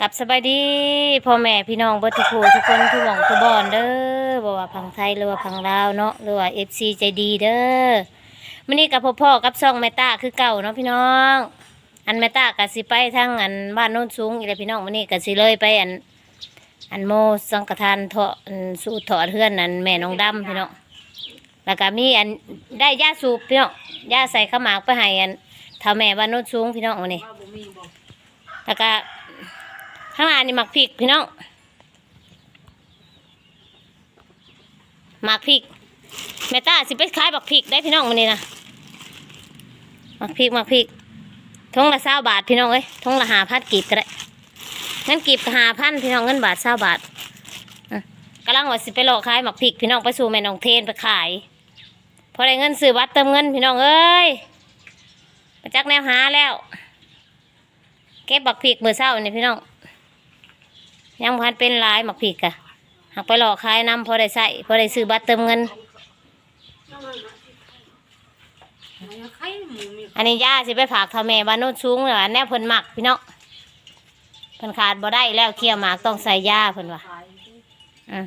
กับสบายดีพ่อแม่พี่น้องเบิดทุกผู้ทุกคนทุกหม่องทุกบอนเด้อบ่ว่าพังไทยหรือว่าพังลาวเนาะหรือว่า FC ใจดีเด้อมื้อนี้กับพ่อพ่อกับซ่องแม่ตาคือเก่าเนาะพี่น้อง อันแม่ตาก็สิไปทางอันบ้านโน้นสูงอีกแล้วพี่น้องมื้อนี้ก็สิเลยไปอัน อันโมสังฆทานเถาะอันสูตรเถาะเฮือนนั่นแม่น้องดำพี่น้องแล้วก็มีอันได้ยาสูบพี่น้องยาใส่ข้าวหมากไปให้อันเท่าแม่บ้านโน้นสูงพี่น้องมื้อนี้แล้วก็ ข้างหน้านี่หมักพริกพี่น้องหมักพริกแม่ตาสิไปขายบักพริกได้พี่น้องวันนี้นะหมักพริกหมักพริกทงละเศร้าบาทพี่น้องเอ้ยทงละหาพันกีบก็ได้เงินกีบหาพันพี่น้องเงินบาทเศร้าบาทกำลังว่าสิไปหลอกขายหมักพริกพี่น้องไปสู่แม่น้องเทนไปขายพอได้เงินซื้อวัดเติมเงินพี่น้องเอ้ยมาจักแนวหาแล้ว เก็บบักพริกมือเศร้านี่พี่น้อง ยังพันเป็นลายบักพริกอะหักไปหลอกขายน้ำพอได้ใส่พอได้ซื้อบัตรเติมเงิน อันนี้ย่าสิไปฝากทำแม่บ้านโน้นสูงเลยแน่เพิ่นหมักพี่น้องเพิ่นขาดบ่ได้แล้วเคี่ยวหมากต้องใส่ย่าเพิ่นว่าอืม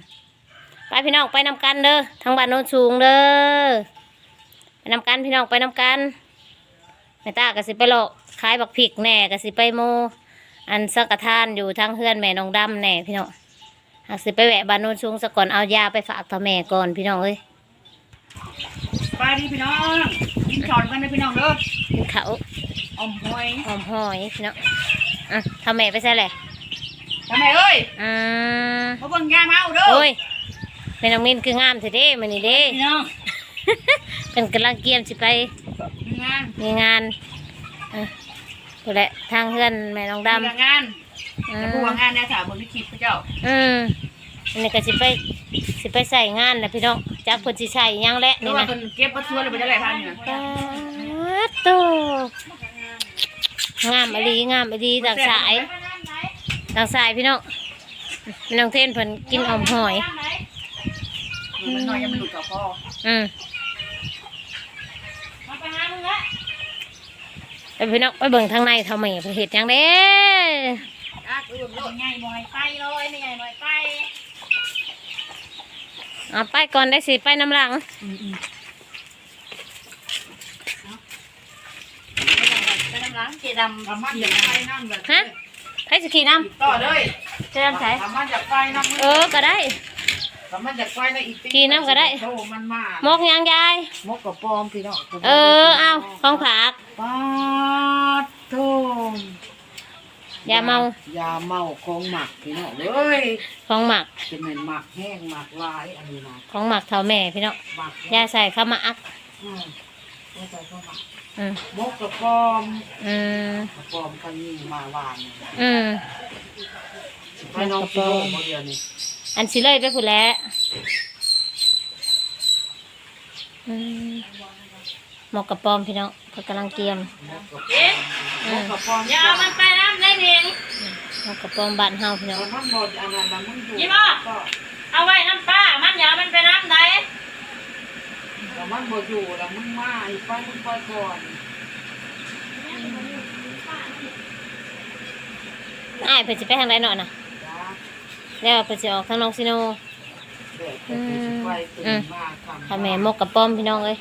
ไปพี่น้องไปนำกันเด้อทางบ้านโน้นสูงเด้อไปนำกันพี่น้องไปนำกันแม่ตาก็สิไปโลอกขายบักพริกแน่ก็สิไปโม อันสังกทานอยู่ทางเฮือนแม่น้องดำแหน่พี่น้องหากสิไปแวะบ้านโน้นสูงสะก่อนเอายาไปฝากพ่อแม่ก่อนพี่น้องเอ้ยไปดิพี่น้องกินข้าวกันนะพี่น้องเด้อกินเขาวอมหอยหอมหอยพี่น้องอะทำแม่ไปใช่แหละทำไมเอ้ยอืมมาเบิ่งยาเมาเด้อโอ้ยแม่น้องมินคืองามเถิดเด้มันนี่เด้พี่น้องเป็นกำลังเกียมสิไปงานมีงานอะ ตัวแหละทางเฮือนแม่น้องดดำงานำอืแต่มผู้ว่างานเนี่ยถามเบิ่งที่คลิปพระเจ้าอืมอันนี้ก็สิไปสิไปใส่งานนะพี่น้องจากเพิ่นสิใส่หยังแหละหรือนี่ว่านะเพิ่นเก็บบัตรชวนเลยไปได้หลายพันอยู่ปาดโตงามอหลีงามอหลีต่างสายต่างสายพี่น้องพี่น้องเทนเพิ่นกินอมหอย มันน้อยยังมันหลุดกับพ่ออืม มาไปหามึงละ ไปพี่น้องไปเบิ่งทางในทำไมเพิ่นเฮ็ดหยังเด้อะคือโลดใหญ่บ่ให้ไปเลยไม่ใหญ่หน่อยไปเอาไปก่อนได้สิไปน้ำหลังไปน้ำล้างเจดำทำมันอยากไปน้ำแบบฮะให้สิขี่น้ต่อเลยำจะน้ำใสทำมันอยากไปน้ำเออก็ได้ ทำมันอยากไปนะอีกกินน้ำก็ได้ โตมันมากมกยังยาย มกกับปอมพี่น้องเออเอาของผัก ปาดโทมอย่าเมา ยาเมาของหมักพี่น้องเอ้ยของหมักจะเป็นหมักแห้งหมักลายอันนี้นะของหมักเท่าแม่พี่น้องหมักยาใส่ข้าวหมัก อืมไม่ใส่ข้าวหมักอืมมกกับปอมอืมกับปอมกันนี่มาวานอืมให้น้องพี่น้องคนเดียวนี่ อันสิเลยไปผู้นแหล้วอืมหมกกระปอมพี่น้องเพิ่นกำลังเกียมมกกับมกกับปอมอย่าเอามันไปน้ำได้เพียงหมกกระปอมบ้านเฮาพี่น้องมันหมดอันนั้นมันอยู่ยี่ห้อเอาไว้น้ำป้ามันอย่าเอามันไปน้ำได้แต่มันหมดอยู่แล้วมันมาอีกไปมันไปก่อนอ้ายเพิ่นสิไปทางใดเนาะน่ะจ้า แล้วเพิ่นสิออกทางน้องซิโนเด็กก็คือสิไปตื่นมาทำถ้าแม่หมกกระปอมพี่น้องเอ้ย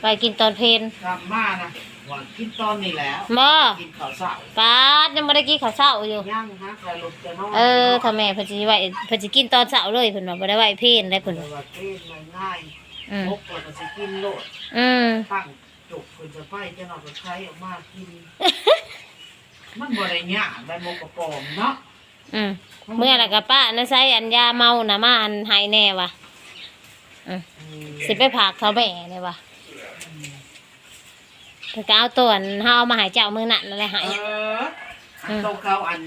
ไปกินตอนเพลนทำมานะหวานกินตอนนี้แล้วบ่กินข้าวสาวปาดยังบ่ได้กินข้าวเช้าอยู่ย่างฮะใครลงจะนอนเออถ้าแม่เพิ่นสิไว้เพิ่นสิกินตอนเช้าเลยเพิ่นว่าบ่ได้ไว้เพลนได้เพิ่นแต่ว่าว่าเทศง่ายอืมๆมกเราก็จะกินโลดอืมตั้งจุกคนจะไปจะนอนก็ใช้ออกมากินมันบ่ได้ยากได้มกกระปอมเนาะ อืมเมื่อไหร่กับป้านะใช้อันยาเมานะมาอันใหายแน่วะอืมอืมสิไปผากเขาแม่เนี่ยวะเพิ่นก็เอาตัวอันเฮาเอามาใหายเจ้ามือนั่นนั่นแหละใหาย เอออันตรงเขาอัน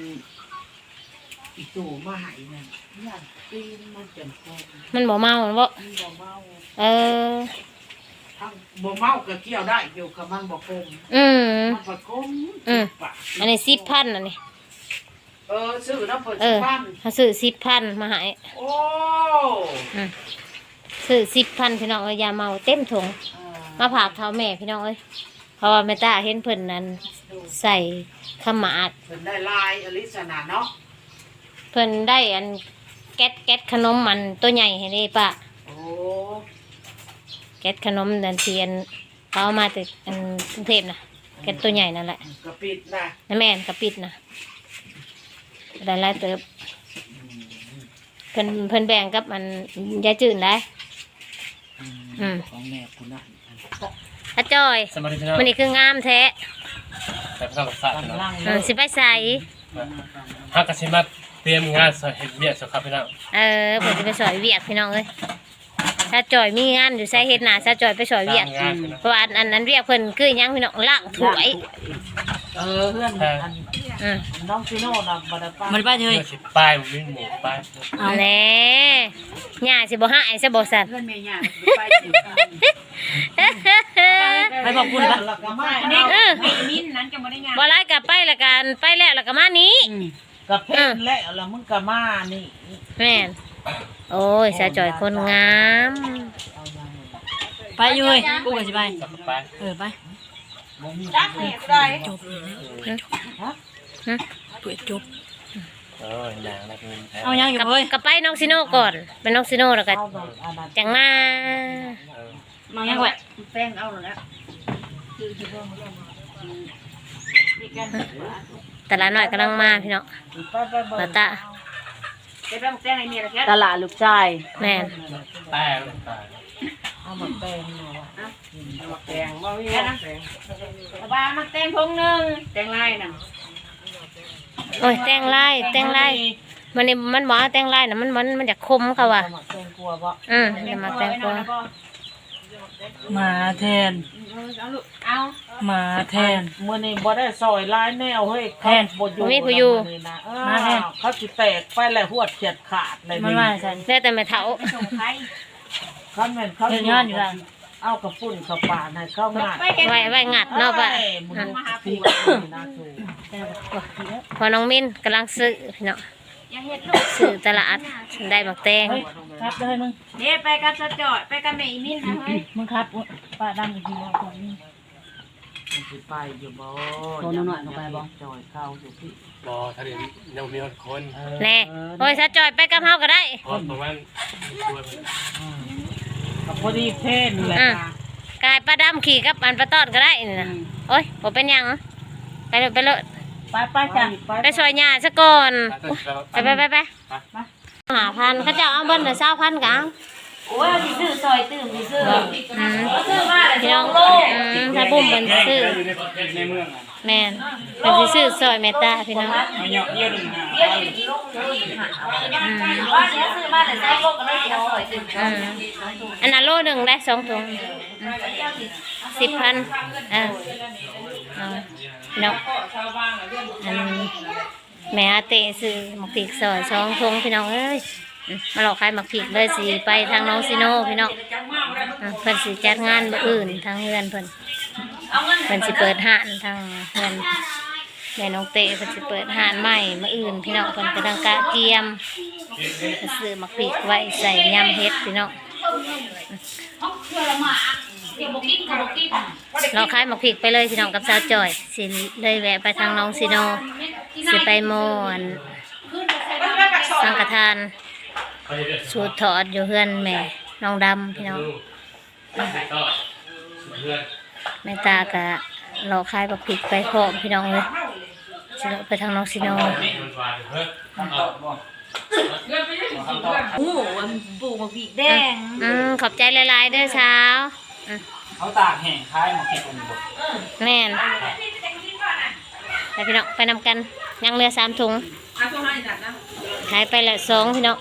อีตู่มาใหายนั่นย่านตีนมันจนคมมันบ่เมาบ่มันบ่เมาเออ ทั้งบ่เมาก็เกี่ยวได้อยู่กับมันบ่คมอืม มันบ่คมอืมปากอันนี้สิบพันอันนี้ เออซื้อน้ำเปิดเออพันเขาซื้อสิบพันมาใหายโอ้อืมซื้อสิบพันพี่น้องเอ้ยยาเมาเต็มถุงอ่มาผากเท้าแม่พี่น้องเอ้ยเพราะว่าแม่ตาเห็นเพิ่นนั้น ใส่ขาวหมากเพิ่นได้ลายอลิสนาเนาะพิ่นได้อันแก๊สแก๊สขนมมันตัวใหญ่ให้เด้ป้าโอ้แก๊สขนมนันเทียนเขาเอามาจากอันกรุงเทพนะแก๊สตัวใหญ่นั่นแหละกระปิดนะนั่นแม่นกระปิดนะ ได้หลายเติบเพิ่นเพิ่นแบ่งกับมันยายจืดได้ อืม ของแม่คุณนะอาจอยสมาธิพี่น้องมันนี่คืองามแท้แต่พระสัตว์กำเนาะลังเออสิไปใส่ฮักกสิมาเตรียมงานสเฮ็ดเวียกสครับพี่น้องเออเพิ่นสิไปสอยเวียกพี่น้องเอ้ยถ้าจอยมีงานอยู่ใส่เฮ็ดหน้าถ้าจอยไปสอยเวียกตามงานพี่น้อง เพราะว่าอันอันนั้นเวียกเพิ่นคือหยังพี่น้องล้างถ้วย เออเพื่อนอันอืมน้องซิโน่นะบัดป้ามันไปเลยเมื่อสิป้ายมันมีหมูป้ายแหน่ย่าสิบ่หายซะบ่สั่นเพื่อนเมียย่าไปไปบอกคุณแล้ปะวก็มาเออมิ้นนั้นจะไม่ได้งานบ่ไล่กลับไปละกันไปแล้วแล้วก็มานี้กับเพนแล้วแล้วมึงก็มานี่แม่นโอ้ยสาวจอยคนงาม ไปอยู่เลยกูก็จะไปสักป้ายเออไป จักนี่ได้จบเปิดจบเออหนังนะพี่เอายังอยู่กลับเฮ้ยกลับไปน้องซิโน่ก่อนเป็นน้องซิโน่แล้วก็เอาดอกอันนั้นจังมาเออมายังไงแป้งเอาแล้วแต่ละหน่อยกำลังมาพี่น้องไปไปเบิ่ลางตาตลาดลูกชายแม่นป้ายป้าย เอามาแป้งหน่อยเอามาแป้งบ่มีแป้งบ้ามาแตงพงหนึ่งแต่งลายน่ะโอ้ยแต่งลายแต่งลายมันนี่มันบอกว่าแต่งลายนะมันมันมันจะคมเขาว่ะอามาแป้งกลัวบ่อืมจะมาแต่งตัวมาแทนเอามาแทนเมื้อนี้บ่ได้ซอยลายแนวเฮ้ยแทนบ่อยู่มีผู้อยู่มาแทนเขาสิแตกไปแล้วหัวเฉียดขาดเลยมันว่าฉันได้แต่ไม่เท่า ขาแม่นเขาเฮ็ดงานอยู่ล่ะ เอากระปุ่นกระปาให้เข้างานไว้ไว้งัดเนาะป่ะอ้ยมึงอืมปีกนี่นะสูพอน้องมินกำลังซื้อพี่น้องซื้อตลาดได้บักแตงเฮ้ยครับเลยมึงเด้ไปกับสะจอดไปกับแม่อีมินนะเฮ้ยมึงครับป้าดำอีกทีว่าคนนี้มันสิไปอยู่บ่โทรหน่อยๆก็ไปบ่ จอยเข้าอยู่พี่บอทะเลยังมีคนแน่โอ้ยสาวจอยไปกับเฮาก็ได้เพราะประมาณช่วยมัน ก็พอดีเพ่นแหละอะกายปลาดำขี่กับอันปลาตอดก็ได้นี่นะโอ้ยผมเป็นหยังไปเลยไปเลยไปไปจ้ะไปซอยหญ้าซะก่อนถ้าจะไปไปไปไปหาพันเขาจะเอาเบิ้ลหรือเศร้าพันกันโอ้ยสิซื้อซอยตื่มสิซื้ออืมซื้อมาเลยพี่น้องอืม ถ้าปุ่มเป็นซื้อในเมืองแมนเป็นสิซื้อซอยเมตตาพี่น้องว่าเดี๋ยวซื้อมาเลยใส่โลกก็เลยสิเอาซอยตื่มอืมอันนั้นโลหนึ่งได้สองถุงสิบพันเออเอาพี่น้องอันแม่อาเตะซื้อหมักพริกซอยสองถุงพี่น้องเอ้ยอื มาหลอกขายหมักพริกเลยสิไปทางน้องซิโน่พี่น้องอืมเพิ่นสิจัดงานมื้ออื่นทางเฮือนเพิ่นเพิ่นสิเปิดห้านทางเงินแม่น้องเตเพิ่นสิเปิดห้านใหม่มื้ออื่นพี่น้องเพิ่นกำลังกะเตรียมพันซื้อมักพริกไว้ใส่ยำเฮ็ดพี่น้องเราขายมักพริกไปเลยพี่น้องกับสาวจอยสิเลยแวะไปทางน้องซิโนสิไปโมอนสังฆทาน สูตรถอดอยู่เฮือนแม่น้องดำพี่น้องก็เพื่อนแม่ตากะรอคายบักพริกไปพร้อมพี่น้องเลยสิเลาะไปทางน้องซิโนนี่มันวานเพื่อนเอาโอ้มันปลูกมาปีกแดงอืมขอบใจหลายๆเด้อเช้าอืมเขาตากแห้งคล้ายหมาเก็บมันหมดแม่นไปพี่น้องไปนำกันยังเหลือสามถุงหายไปละสองพี่น้อง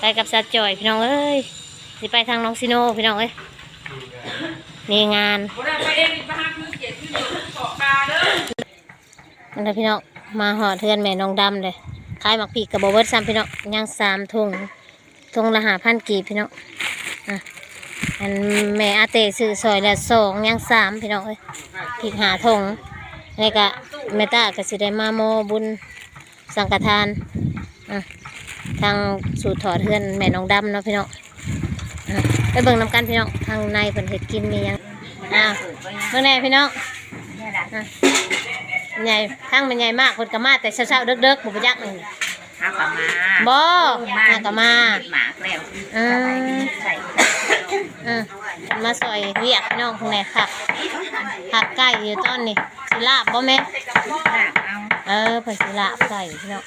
ไปกับสัตว์จ่อยพี่น้องเอ้ยสิไปทางน้องซิโนพี่น้องเอ้ยนี่งานนั่นแหละพี่น้องมาหอเทือนแม่น้องดำเลยขายหมักผีกับบเบิร์ตซ้ำพี่น้องยังสามถุงถุงละหาพันกีพี่น้องอะอันแม่อาเตซื้อซอยละสองยังสามพี่น้องเอ้ยผีหาถุงนี่ก็แม่ตาก็สิได้มาโมบุญสังฆทานอะ ทางสู่ถอดเทือนแม่น้องดำเนาะพี่น้องไปเบิ่งน้ำกันพี่น้องทางในเพิ่นเห็ดกินมียังอ้าวเบิ่งแน่พี่น้องใหญ่ทั้งมันใหญ่มากคนก็มาแต่เช้าๆเด็กๆบุปยักหนึ่ง หากะมาบ่มากะมาหมากแล้วอืมใส่อืมมาซอยเวียกพี่น้องข้างในค่ะผักไก่อยู่ต้นนี่สิลาบบ่แม่หนักเอาเออเพิ่นสิลาบไก่พี่น้อง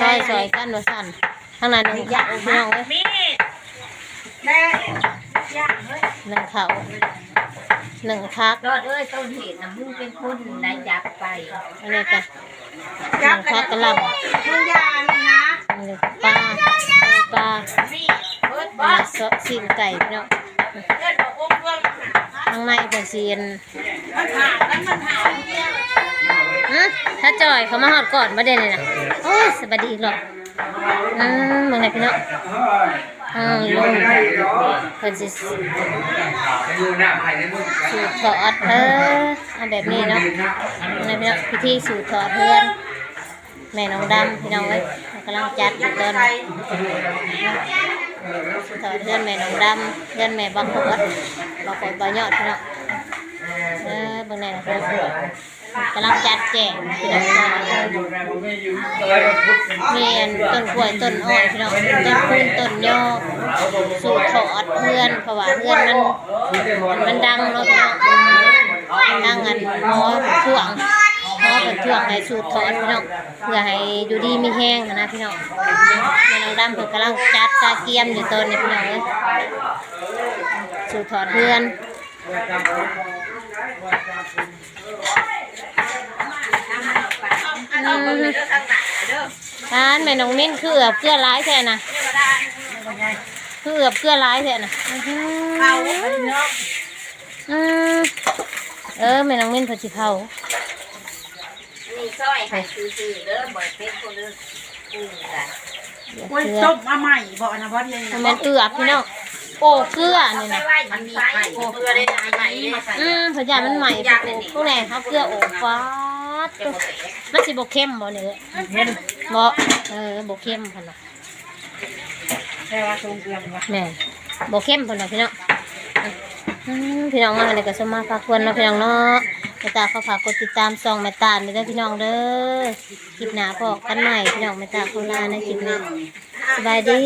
ซอยซอยกันว่าสั่นข้างในนึงข้าวพี่น้องเอ้ยมีแม่หนึ่งข้าว หนึ่งพักรอดเอ้ยต้นเหตุนะมึงเป็นคนได้จับไปอันนี้กันหนึ่งพักกะหล่ำมึงยานี่นะอันนี้ปลาปลานี่เบิดอับ้านนี้ซอสซีนไก่พี่น้องเกิดบอกองค์เพื่อนข้างในเป็นเซียนมันผ่านแล้วมันผ่านเนี่ยอืมถ้าจอยเขามาหอดก่อนมาเด่นเลยนะโอ้ยสวัสดีอีกหรอกอืมมึงไงพี่น้ เองอืมลุงเพิ่นสิสูตรถอดเออเอาแบบนี้เนาะมึงไงพี่น้องพิธีสูตรถอดเพื่อนแม่น้องดำพี่น้องเอ้ยกำลังจัดอยู่ตอนถอดเพื่อนแม่น้องดำเพื่อนแม่บังคับบังคับบอยอดพี่น้องเออบางไหนนะครับ กำลังจัดแจงพี่น้องมีอันต้นกล้วยต้นอ้อยพี่น้องต้นคูนต้นยอสูตรถอดเพื่อนเพราะว่าเพื่อนมันมันดังเนาะพี่น้องดังอันหมอช่วงเพราะเป็นช่วงให้สูตรถอดพี่น้องเพื่อให้อยู่ดีมีแห้งนะพี่น้องแม่น้องดำเพิ่นกำลังจัดตาเกียมอยู่ตอนนี้พี่น้องเอ้ยสูตรถอดเพื่อน อืมร้านแม่น้องมิ้นคือเอือบเกลือร้ายแท้นะคือเอือบเกลือร้ายแท้นะอื้อหืออืมเออแม่น้องมิ้นเพิ่นสิเผานี่ซอยให้ซื่อๆเด้อบ่เป็นคนเด้อกูจ้ะเกลือต้มมาใหม่บอกนะบอสยังมันเป็นเกลือพี่น้องโอ้เกลือนี่นะมันมีไข่เกลือได้ไหมมาใส่อืมพยานมันใหม่พวกแน่เขาเกลือโอ้ฟ้า ดมันสิบกเข้มบ่เนี่ยบ่เออบกเข้มพันน่ะแค่ว่าทรงเกลือวะแม่นบกเข้มพันน่ะพี่น้องอืมพี่น้องมาในกระสมมาฝากควรเนาะพี่น้องเนาะแม่ตาเขาฝากกดติดตามซองแม่ตานี่เด้อพี่น้องเด้อคลิปหน้าพอกันใหม่พี่น้องแม่ตาเขาลาในคลิปนี้สบายดี